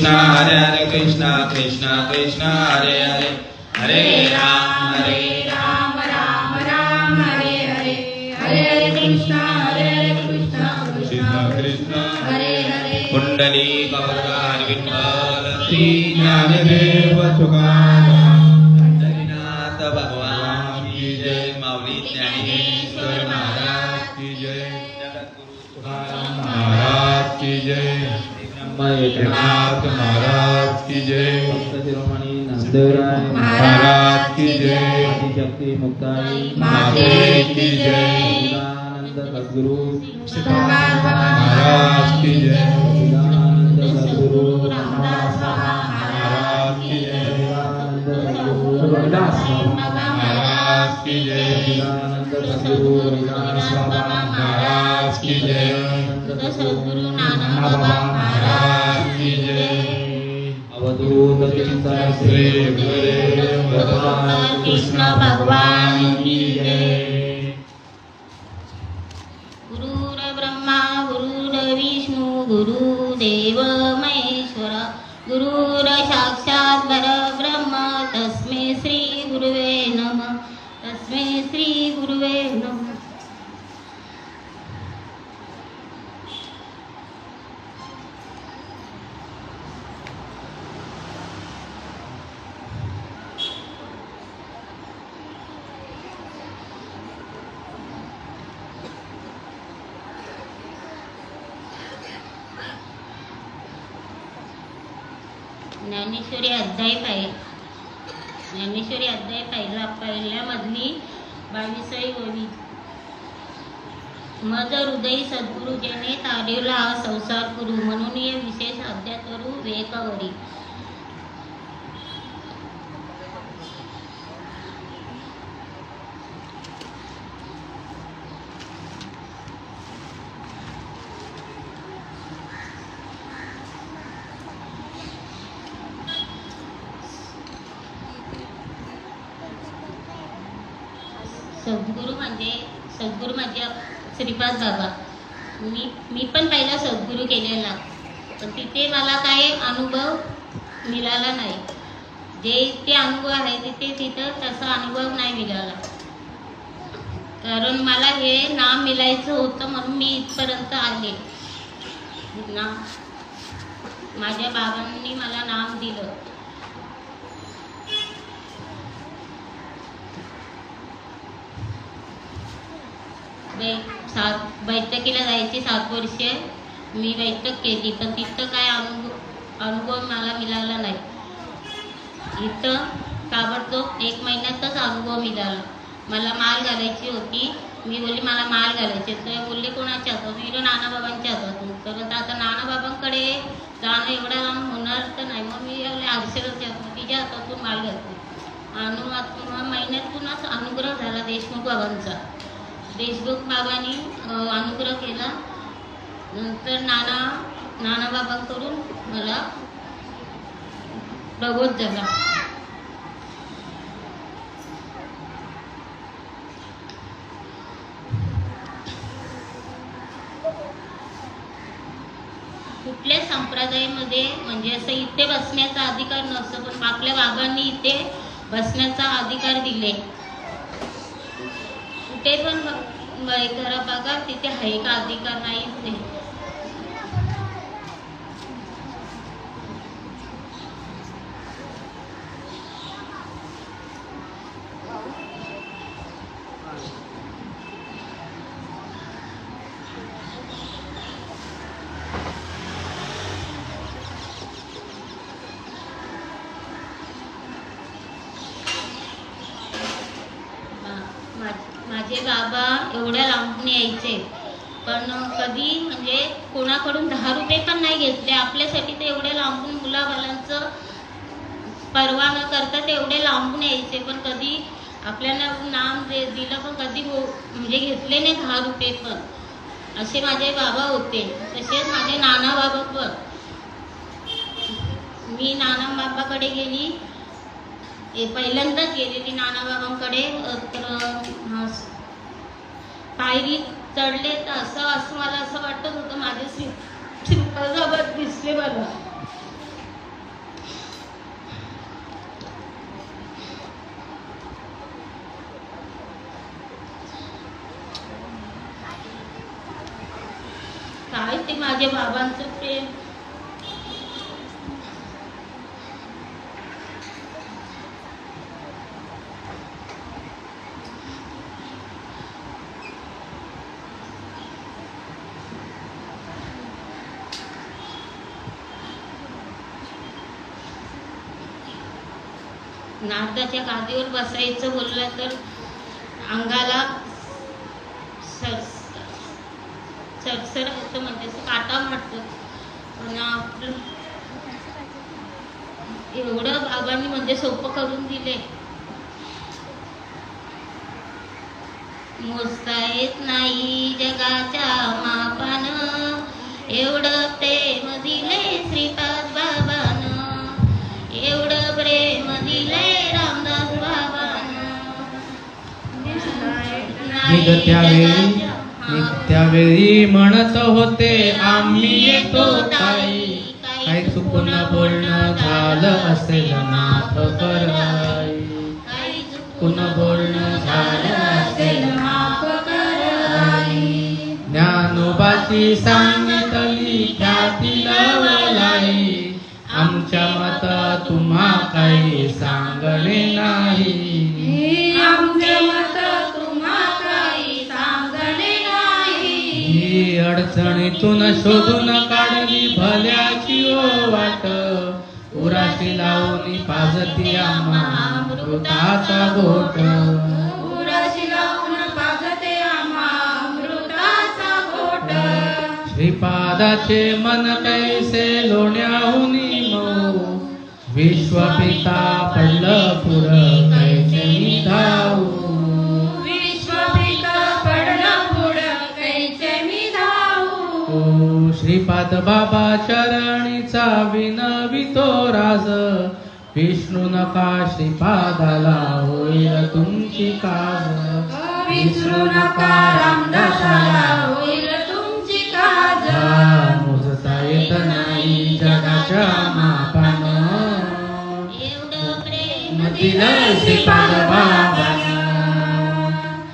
कृष्णा हरे हरे कृष्णा कृष्णा कृष्णा हरे हरे हरे राम हरे राम राम राम हरे हरे हरे कृष्णा हरे हरे कृष्णा कृष्णा कृष्ण हरे हरे कुंडली कवरदार विठ्ठल श्री ज्ञानदेव तुकाराम पंढरीनाथ भगवान की जय माऊली ज्ञानेश्वर महाराज की जय जगद्गुरु तुकाराम महाराज की जय एकनाथ महाराज की जय। शिरोमणी नामदेवराय महाराज की जय। शक्ती मुक्ताई माते की जय। सच्चिदानंद सद्गुरु महाराज की जय। सद्गुरु बाबा महाराज की जय। सद्गुरु बाबा महाराज की जय। सद्गुरु बाबा। महाराज की जय। सुत सद्गुरु नाना बाबा। Orientais, Sri Gure ज्ञानेश्वरी अध्याय पाहि ज्ञानेश्वरी अध्याय पहिला पहिल्यामधली बावीसही ओळी. मज हृदय सद्गुरुजेने तारिवला हा संसार करू म्हणून विशेष अध्याय करू वेकावरी सद्गुरू म्हणजे सद्गुरू म्हणजे श्रीपाद बाबा. मी मी पण पहिला सद्गुरू केलेला. पण तिथे मला काही अनुभव मिळाला नाही. जे ते अनुभव आहे तिथे तिथं तसा अनुभव नाही मिळाला. कारण मला हे नाम मिळायचं होतं म्हणून मी इथपर्यंत आले. ना माझ्या बाबांनी मला नाम दिलं. बै सात बैठकीला जायची सात वर्ष. मी बैठक केली पण तिथं काय अनुभव अनुभव मला मिळाला नाही. इथं ताबडतोब एक महिन्यातच अनुभव मिळाला. मला माल घालायची होती. मी बोलली मला माल घालायचे. तर बोलले कोणाच्या हातात? मी बोललो नानाबाबांच्या हातातून तर आता नानाबाबांकडे जाणं एवढा लांब होणार तर नाही. मग मी आरशेलाच्या हातात तिच्या हातातून माल घालते आणि मग महिन्यातूनच अनुग्रह झाला देशमुख बाबांचा. देशमुख बाबांनी अनुग्रह केला. नंतर नाना नाना बाबांकडून मला प्रबोध झाला. कुठल्या संप्रदायामध्ये म्हणजे असं इथे बसण्याचा अधिकार नसतो पण आपल्या बाबांनी इथे बसण्याचा अधिकार दिले. ते पण ब- घरा बघा तिथे आहे का अधिकार नाही ते मा- म्हणजे बाबा एवढ्या लांबून यायचे. पण कधी म्हणजे कोणाकडून दहा रुपये पण नाही घेतले. आपल्यासाठी ते एवढ्या लांबून मुलाबालांचं परवा न करता ते एवढे लांबून यायचे. पण कधी आपल्याला नाम दे दिलं पण कधी हो म्हणजे घेतले नाही दहा रुपये पण. असे माझे बाबा होते. तसेच माझे नाना बाबा पण. मी नाना बाबाकडे गेली. पहिल्यांदाच गेलेली नाना बाबांकडे. तर पायरी चढले तर असं असं मला असं वाटत होतं माझे सिंपल सोबत दिसले मला. काय ते माझ्या बाबांचं प्रेम? नारदाच्या गादीवर बसायचं बोललं तर अंगाला सर सरसर असं म्हणजे असं काटा मारतं. पण आपलं एवढं बाबांनी म्हणजे सोपं करून दिले. मोजता येत नाही जगाच्या मापान. एवढं निघ त्यावेळी त्यावेळी म्हणत होते आम्ही येतो ताई. काही चुकून बोलणं झालं असेल माफ कराई चुकून बोलणं झालं असेल माफ कराई ज्ञानोबाची सांगितली ख्याती लवलाई आमच्या मत तुम्हा काही सांगले नाही. अडचणीतून शोधून काढली भल्याची ओ वाट. उराशी लावून पाजती आम्हा अमृताचा घोट. उराशी लावून पाजते आम्हा अमृताचा घोट. श्रीपादाचे मन कैसे लोण्याहून मऊ विश्वपिता पडलं श्रीपाद बाबा चरणीचा विनवितो राज. विष्णू नका श्रीपादाला होईल तुमची काज. विसरू नका रामदासाला होईल तुमची काज. मोजता येत नाही जगाच्या मापानं. एवढं प्रेम दिलं श्रीपाद बाबानं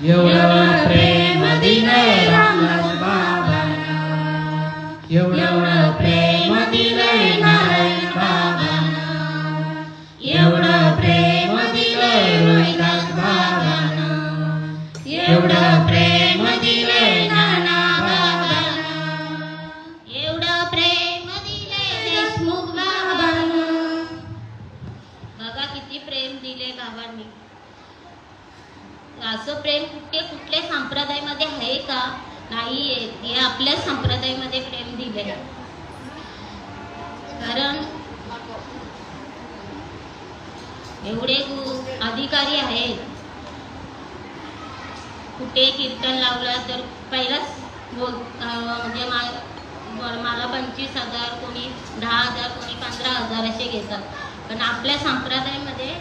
एवढं प्रेम एवढं प्रेम दिलंय नारायण बाबानं. एवढं प्रेम दिलंय रोहिदास बाबानं. एवढं प्रेम दिलंय नाना बाबानं एवढं प्रेम दिले देशमुख बाबांना बघा किती प्रेम दिले बाबांनी असं प्रेम कुठे कुठल्या संप्रदायामध्ये आहे का नाही आहे. हे आपल्या संप्रदायामध्ये प्रेम दिले कारण एवढे गु- अधिकारी आहेत कुठे कीर्तन लावलं तर पहिलाच बोल अं, म्हणजे मा- ब- मला पंचवीस हजार कोणी दहा हजार कोणी पंधरा घेतात पण आपल्या संप्रदायामध्ये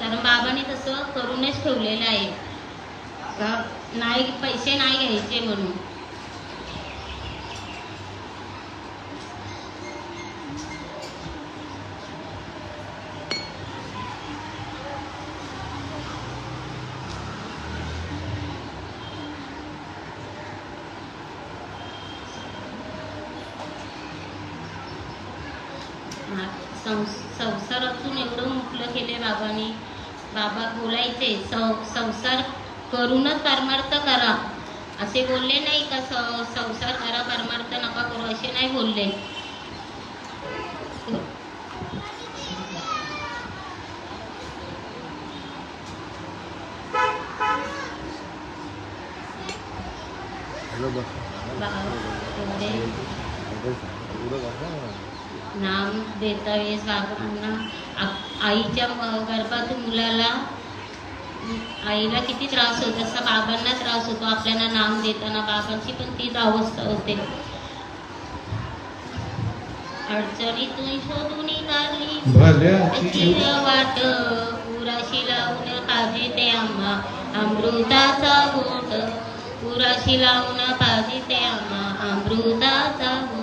कारण बाबांनी तसं करूनच ठेवलेलं आहे. का नाही पैसे नाही घ्यायचे म्हणून हा, संस- संसारातून एवढं मुकलं केले बाबांनी बाबा सं- संसार करूनच परमार्थ करा. असे बोलले नाही का? स- संसार करा परमार्थ नका करू असे नाही बोलले. नाम देता वेळेस बाबांना आईच्या गर्भातून मुलाला आईला किती त्रास होतो तसा बाबांना त्रास होतो आपल्याला नाम देताना बाबांची पण तीच अवस्था होते. अडचणीतून शोधून काढली वाट पुराशी लावून पाहिजे ते आम्हा. अमृताचा घोट पुराशी लावून पाहिजे ते आम्हा. अमृताचा घोट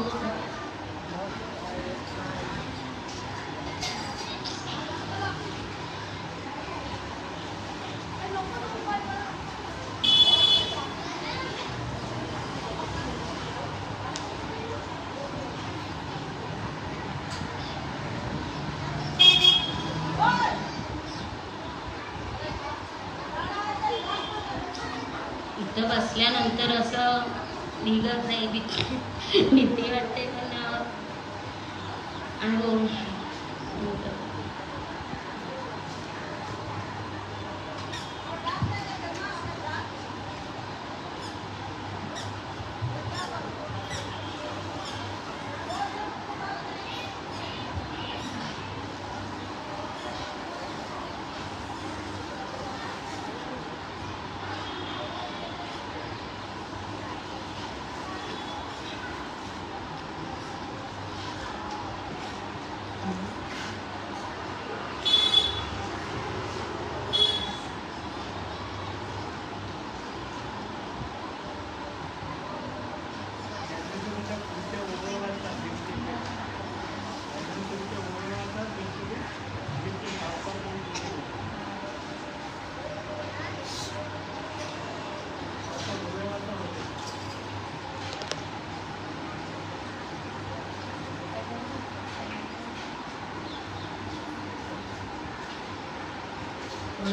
बसल्यानंतर असं निघत नाही. भीती भीती वाटते पण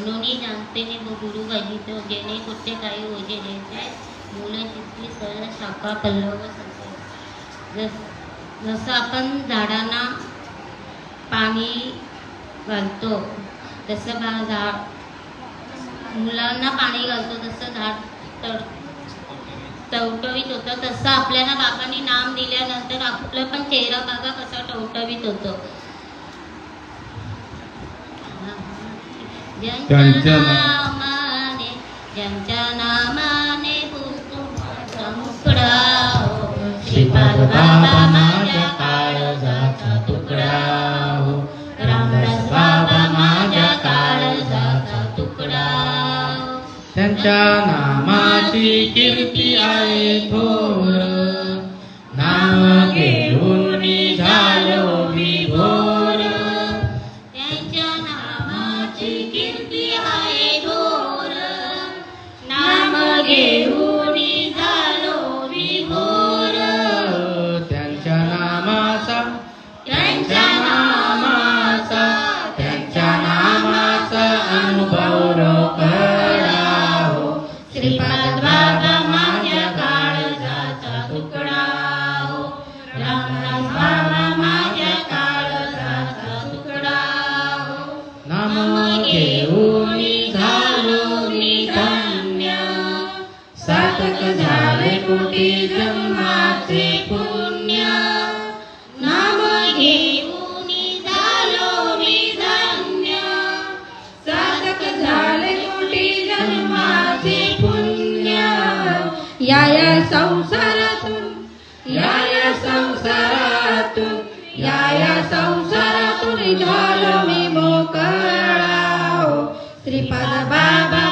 दोन्ही अनुभव जाणते व गुरु बघितो जेणे कुठे काही ओझे द्यायचे मुलं शिकली सरळ शाखा पल्लव जस जसं आपण झाडांना पाणी घालतो तसं बा झाड मुलांना पाणी घालतो तसं झाड तर टवटवीत होतं. तसं आपल्याला बाबांनी नाम दिल्यानंतर आपलं पण चेहरा बघा कसा टवटवीत होतो. त्यांच्या नामाने त्यांच्या नामाने हो. श्रीपाद बाबा माझ्या काळजाचा तुकडा हो रामदास बाबा माझ्या काळजाचा तुकडा त्यांच्या नामाची कीर्ती आहे थोर। नाम घेऊन श्रीपाद बाबा माझ्या काळजाचा तुकडा हो. बाबा माझ्या काळजाचा तुकडा हो. नाम घेऊन झालो मी धन्य झाले कुठे जन्माचे कुठे मोक त्रिपद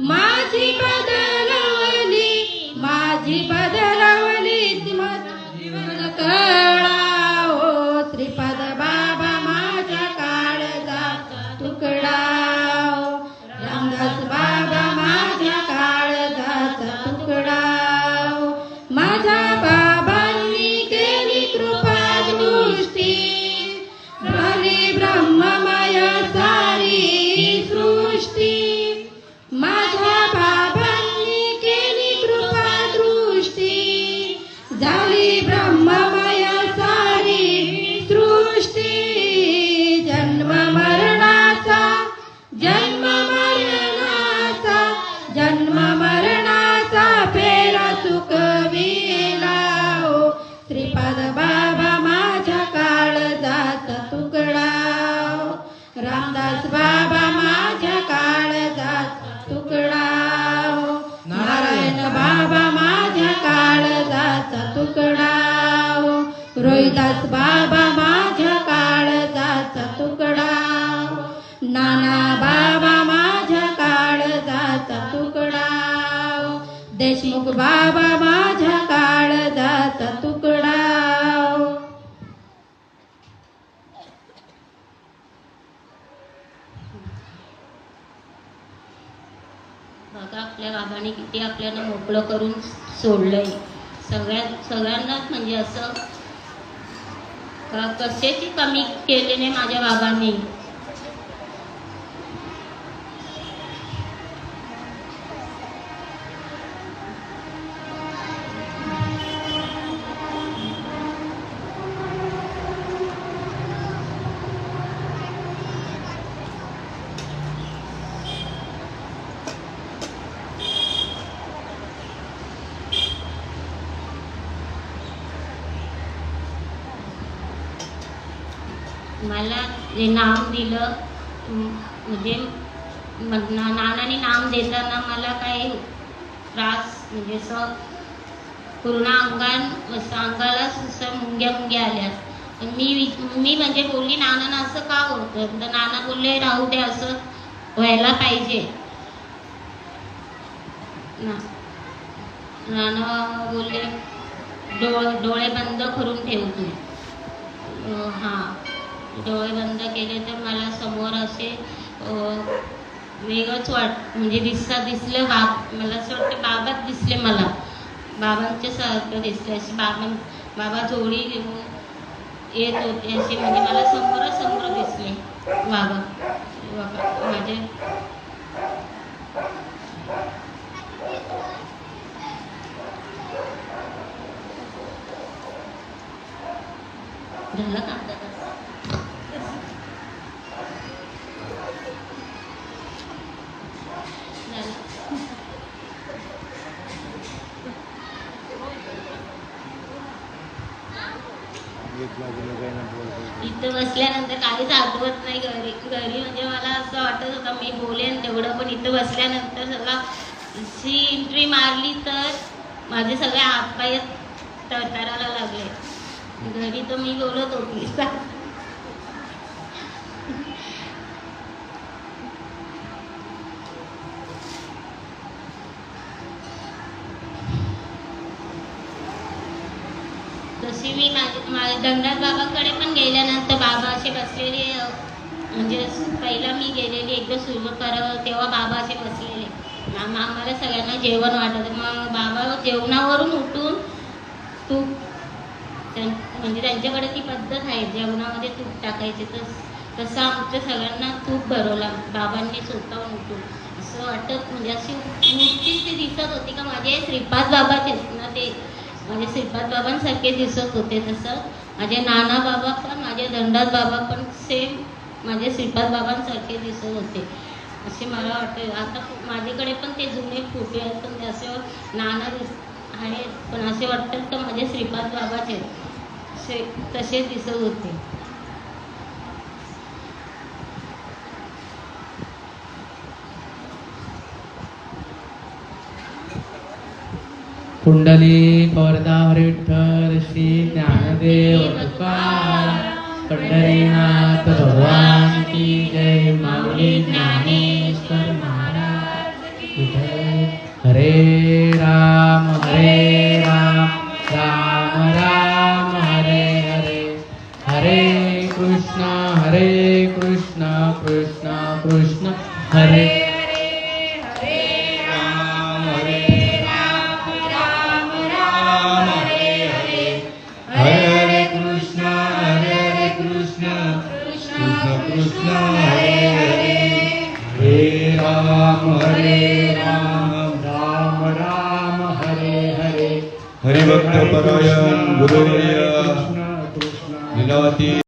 माझी बदलवली माझी बदलवली देशमुख बाबा माझ्या काळजाचा तुकडा. बघा आपल्या बाबाने किती आपल्याला मोकळं करून सोडलंय. सगळ्या सगळ्यांनाच म्हणजे असं कशाची कमी केली नाही माझ्या बाबांनी मला जे नाम दिलं म्हणजे म- ना- नानाने नाम देताना मला काही त्रास म्हणजे असं पूर्ण अंगान अंगालाच अंगाला असं मुंग्या मुंग्या आल्या मी मी म्हणजे बोलली नानानं असं का होतं तर नाना बोलले राहू दे असं व्हायला पाहिजे. ना नाना बोलले डोळे डोळे बंद करून ठेवतो हां. डोळे बंद केले तर मला समोर असे वेगळंच वाट म्हणजे दिसता दिसलं बाब मला असं वाटतं बाबाच दिसले मला. बाबांच्या सारखं दिसले असे बाबा बाबा जोडी घेऊन येत होते. असे म्हणजे मला समोरच समोर दिसले बाबा. बाबा माझे. झालं का इथं बसल्यानंतर काहीच आठवत नाही घरी. घरी म्हणजे मला असं वाटत होतं मी बोलेन तेवढं पण इथं बसल्यानंतर सगळा सी एंट्री मारली तर माझे सगळे हातपाय तळतळायला लागले. घरी तर मी बोलत होती. तशी मी माझे माझ्या दंडात बाबाकडे पण गेल्यानंतर बाबा असे बसलेले म्हणजे पहिला मी गेलेली एकदा सुरू करावं तेव्हा बाबा असे बसलेले. आम- आम्हाला सगळ्यांना जेवण वाटत. मग बाबा जेवणावरून उठून तूप त्यां- म्हणजे त्यांच्याकडे ती पद्धत आहे जेवणामध्ये तूप टाकायचे. तस तसं आमच्या सगळ्यांना तूप भरवला बाबांनी स्वतःहून उठून. असं वाटत म्हणजे अशी मूर्तीच ती दिसत होती का माझे श्रीपाद बाबाचे ना ते माझे श्रीपाद बाबांसारखे दिसत होते तसं. माझे नाना बाबा पण माझे दंडात बाबा पण सेम माझे श्रीपाद बाबांसारखे दिसत होते. असे मला वाटते. आता माझ्याकडे पण ते जुने फोटो आहेत पण ते असे नाना दिस आहेत. पण असे वाटतात का माझे श्रीपाद बाबाचे असे तसे दिसत होते. કુંડલી પરદા વિઠ્ઠલ શ્રી જ્ઞાનદેવ પંડરીનાથ ભગવાન કી જય માઉલી જ્ઞાનેશ્વર મહારાજ